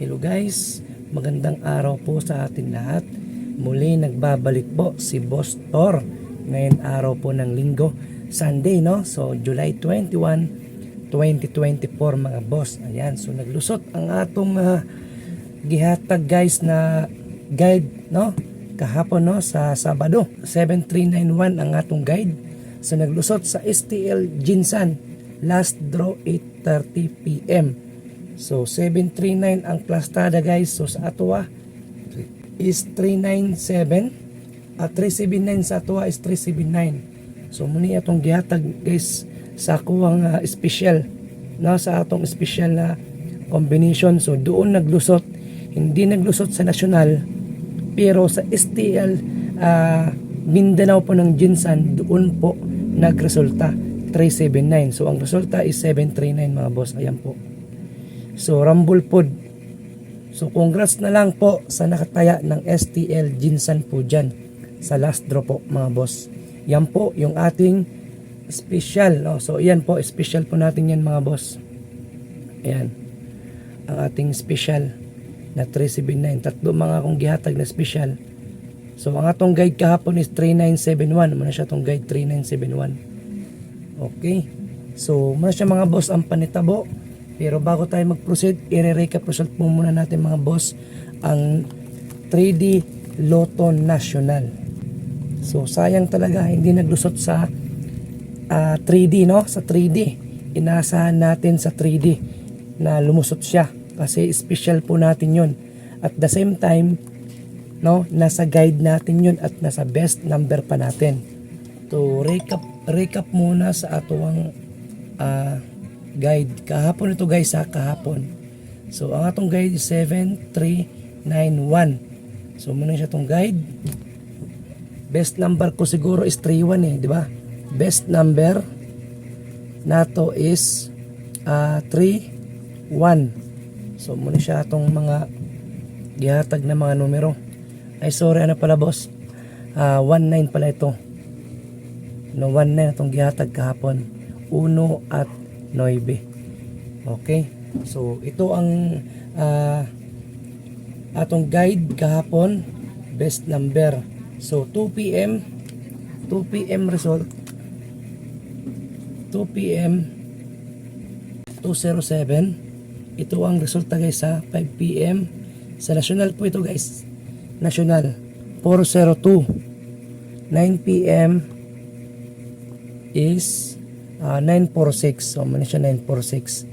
Hello guys, magandang araw po sa atin lahat. Muli nagbabalik po si Boss Tor. Ngayon araw po ng linggo, Sunday no? So July 21, 2024 mga boss. Ayan, so naglusot ang atong ah, gihatag guys na guide no? Kahapon no sa Sabado, 7391 ang atong guide. So naglusot sa STL Jinsan. Last draw 8:30 PM. So 739 ang plastada guys. So sa Atwa is 397 at 379 sa Atwa is 379. So muni atong gihatag guys sa kuwang uh, special no sa atong special na combination. So doon naglusot, hindi naglusot sa national pero sa STL ah, Mindanao po ng Jinsan doon po nagresulta 379. So ang resulta is 739 mga boss. Ayan po. So, Rumble Pod. So, congrats na lang po sa nakataya ng STL Jinsan po dyan sa last draw po mga boss. Yan po yung ating special. No? So, yan po, special po natin yan mga boss. Ayan. Ang ating special na 379. Tatlo mga akong gihatag na special. So, ang atong guide kahapon is 3971. Muna siya itong guide 3971. Okay. So, muna siya mga boss ang panitabo. Pero bago tayo mag-proceed, i-recap result po muna natin mga boss ang 3D Lotto National. So sayang talaga hindi naglusot sa ah, 3D no, sa 3D. Inasahan natin sa 3D na lumusot siya kasi special po natin 'yon. At the same time, no, nasa guide natin 'yon at nasa best number pa natin. To recap recap muna sa atuang ah, guide. Kahapon ito guys ha, kahapon. So ang atong guide is 7391. So muna siya itong guide. Best number ko siguro is 31 eh, di ba? Best number nato is uh, 31. So muna siya itong mga gihatag na mga numero. Ay sorry, ano pala boss? Ah, 19 pala ito. No, 19 itong gihatag kahapon. 1 at 9. Okay? So, ito ang ah, atong guide kahapon. Best number. So, 2 p.m. 2 p.m. result. 2 p.m. 207. Ito ang resulta guys sa 5 p.m. Sa national po ito guys. National. 402. 9 p.m. is Ah, 946. So, muna siya 946.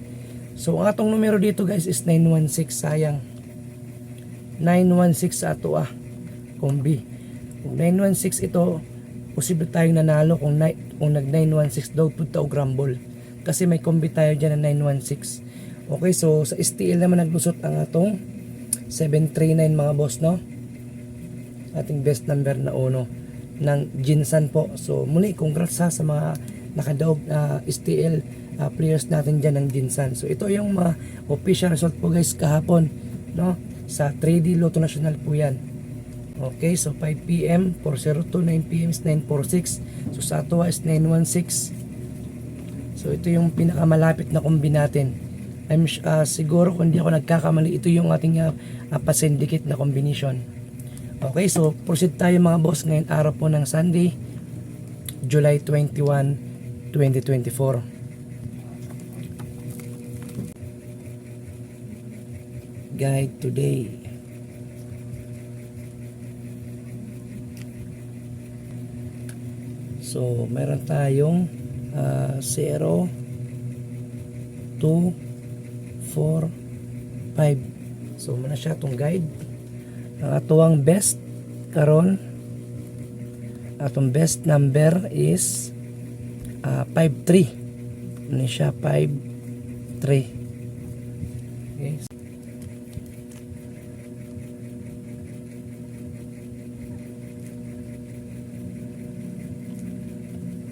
So, ang atong numero dito guys is 916. Sayang. 916 sa ato ah. Kombi. Kung 916 ito, posible tayong nanalo kung, na, kung nag 916 daw punta o grumble. Kasi may kombi tayo dyan na 916. Okay, so sa STL naman naglusot ang atong 739 mga boss, no? Ating best number na uno ng Jinsan po. So, muli, congrats ha sa mga nakadaog na STL uh, players natin dyan ng Jinsan. So ito yung mga official result po guys kahapon no sa 3D Lotto National po yan. Okay, so 5 PM 402, 9 PM is 946. So sa Atua is 916. So ito yung pinakamalapit na kombi natin. I'm uh, siguro kung hindi ako nagkakamali, ito yung ating uh, uh, pasindicate na combination. Okay, so proceed tayo mga boss ngayon araw po ng Sunday, July 21, 2024. Guide today. So, meron tayong uh, 0, 2, 4, 5. So, muna siya itong guide. Ang atuang best karon atong best number is uh, 5-3 ano siya? 5-3 okay.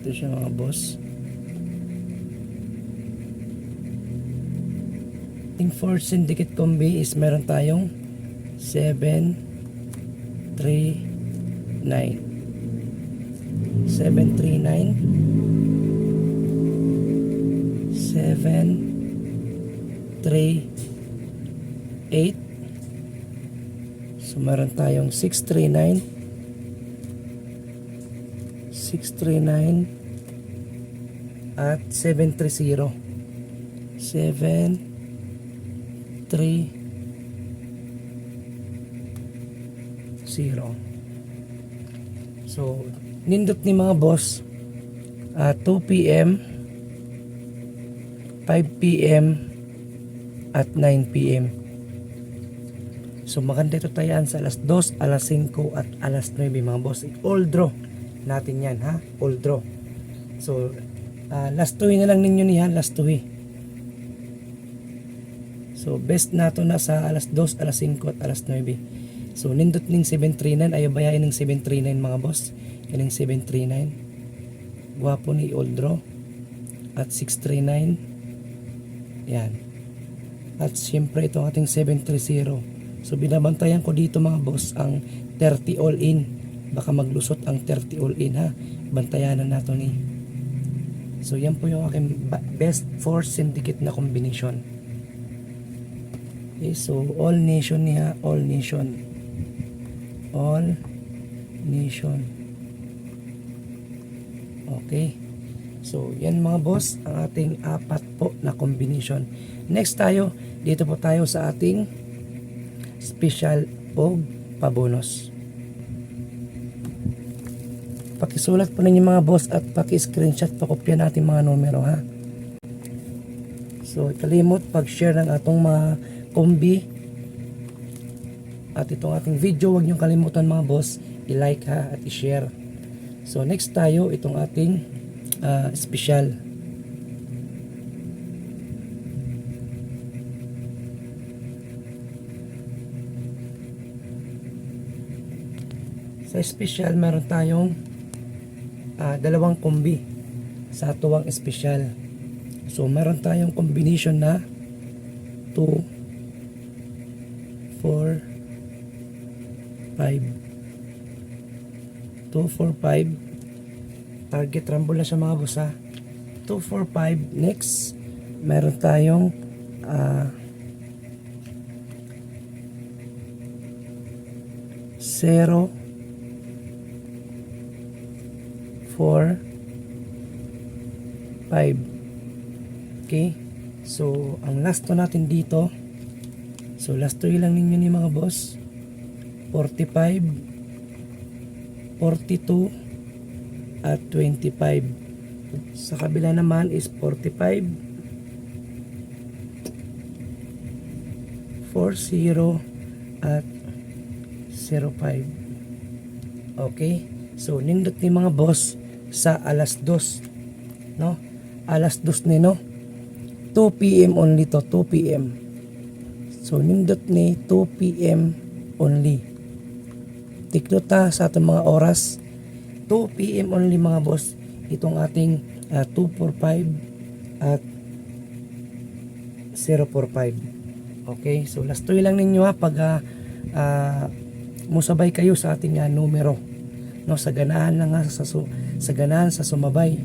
ito siya mga boss. Ating fourth syndicate combi is meron tayong 7 3 9 739 7 3 8 So meron tayong 639 639 at 730 7 3 0 So nindot ni mga boss ah, 2 p.m. 5 p.m. at 9 p.m. So maganda ito tayaan sa alas 2, alas 5 at alas 9 mga boss. All draw natin yan ha. All draw. So ah, last 2 na lang ninyo niyan. Last 2 So best nato na sa alas 2, alas 5 at alas 9. So nindot ning 739 ayaw bayain ng 739 mga boss. Kaning 739. Gwapo ni draw. At 639. Yan. At siyempre itong ating 730. So binabantayan ko dito mga boss ang 30 all in. Baka maglusot ang 30 all in ha. Bantayanan nato ni. So yan po yung aking best four syndicate na combination. Okay, so all nation niya, all nation. All nation. Okay. So, yan mga boss, ang ating apat po na combination. Next tayo, dito po tayo sa ating special og pabonus. Pakisulat po ninyo mga boss at paki-screenshot pakopya natin mga numero ha. So, kalimot pag-share ng atong mga kombi at itong ating video, huwag niyong kalimutan mga boss, i-like ha at i-share. So, next tayo, itong ating ah, special. Sa special, meron tayong ah, dalawang kombi sa tuwang special. So, meron tayong combination na 2, 4, 5. 2, 4, 5. Target rumble na siya mga boss ha. 2, 4, 5. Next, meron tayong ah, 0, 4, 5. Okay? So, ang last to natin dito, so last to lang ninyo ni mga boss, 45, 42, at 25. Sa kabila naman is 45, 40, at 05. Okay? So, nindot ni mga boss sa alas 2. No? Alas 2 ni no? 2 p.m. only to, 2 p.m. So, nindot ni 2 p.m. only. Tiklota sa atong mga oras. 2 p.m. only mga boss. Itong ating ah, 245 at 045. Okay, so last two lang ninyo ha pag ah, ah, musabay kayo sa ating ah, numero. No, sa ganahan lang ha, sa su- sa ganahan sa sumabay.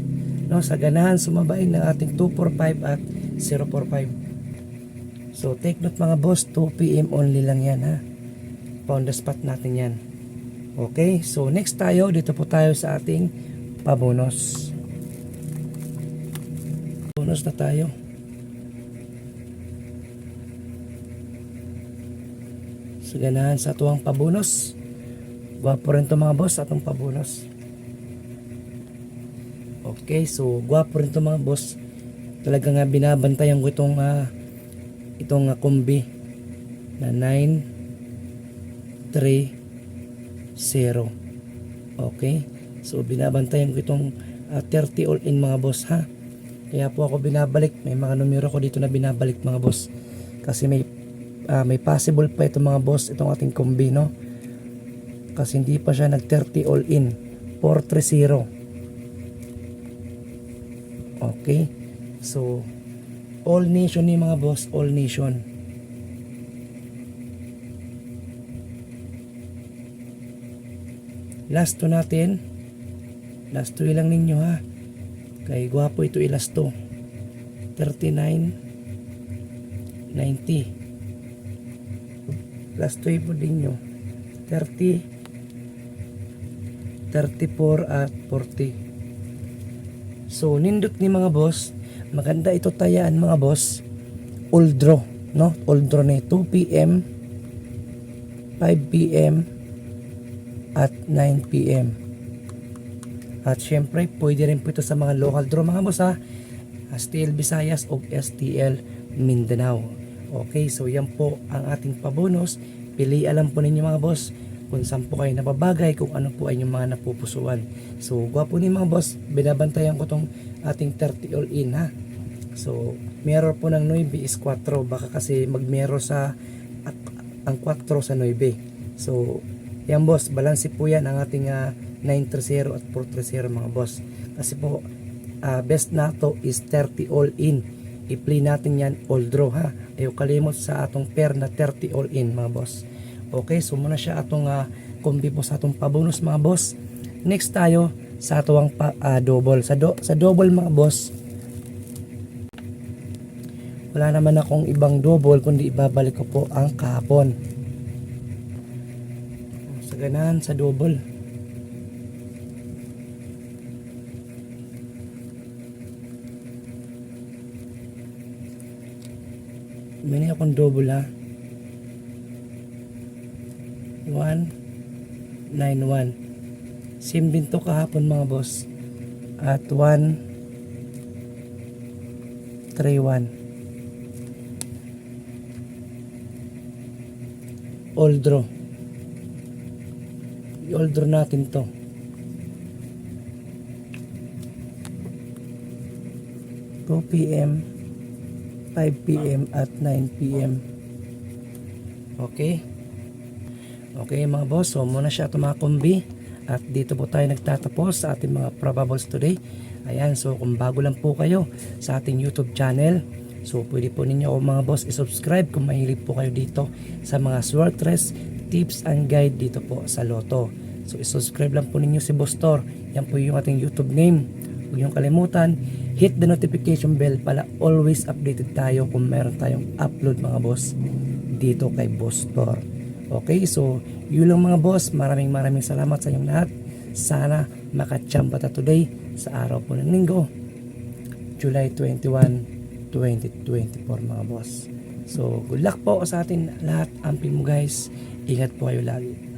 No, sa ganahan sumabay ng ating 245 at 045. So take note mga boss, 2 p.m. only lang yan ha. On the spot natin yan. Okay, so next tayo, dito po tayo sa ating pabonus. Bonus na tayo. Sa ganahan sa tuwang pabonus. Gwapo rin to mga boss atong pabonus. Okay, so gwapo rin to mga boss. Talaga nga binabantayan ko itong ah, itong ah, kombi na 9 3 0. Okay? So binabantayan ko itong ah, 30 all in mga boss ha. Kaya po ako binabalik. May mga numero ko dito na binabalik mga boss. Kasi may ah, may possible pa itong mga boss itong ating kombi no. Kasi hindi pa siya nag 30 all in. 430. Okay? So all nation ni mga boss, all nation. Last to natin. Last to lang ninyo ha. Kay gwapo ito ilas to. 39 90 Last to po din nyo. 30, 34 at 40. So, nindot ni mga boss, maganda ito tayaan mga boss, old draw, no? Old draw na 2 p.m., 5 p.m., at 9 p.m. At syempre, pwede rin po ito sa mga local draw mga boss ha. STL Visayas o STL Mindanao. Okay, so yan po ang ating pabonus. Pili alam po ninyo mga boss kung saan po kayo napabagay, kung ano po ay yung mga napupusuan. So, gwapo ni mga boss, binabantayan ko tong ating 30 all in ha. So, mirror po ng 9 is 4. Baka kasi mag-mirror sa ang 4 sa 9. So, yan boss, balanse po yan ang ating ah, 930 at 430 mga boss. Kasi po, ah, best na to is 30 all in. I-play natin yan all draw ha. Ayaw kalimot sa atong pair na 30 all in mga boss. Okay, so muna siya atong uh, kombi po sa atong pabonus mga boss. Next tayo sa atong pa, ah, double. Sa, do, sa double mga boss, wala naman akong ibang double kundi ibabalik ko po ang kahapon. Sa ganahan sa double. Mini akong double ha. 1 9 1 Same din to kahapon mga boss. At 1 3 1 All draw. Draw natin to. Two PM 5 p.m. at 9 p.m. Okay? Okay mga boss, so muna siya ito mga kombi. At dito po tayo nagtatapos sa ating mga probables today. Ayan, so kung bago lang po kayo sa ating YouTube channel, so pwede po ninyo ako mga boss i-subscribe kung mahilig po kayo dito sa mga sword tips and guide dito po sa Lotto. So i-subscribe lang po ninyo si Boss Tor. Yan po yung ating YouTube name. Huwag niyong kalimutan, hit the notification bell para always updated tayo kung meron tayong upload mga boss dito kay Boss Tor. Okay, so yun lang mga boss. Maraming maraming salamat sa inyong lahat. Sana makachamba ta today sa araw po ng linggo. July 21, 2024 mga boss. So good luck po sa atin lahat. Amping mo guys. Ingat po kayo lagi.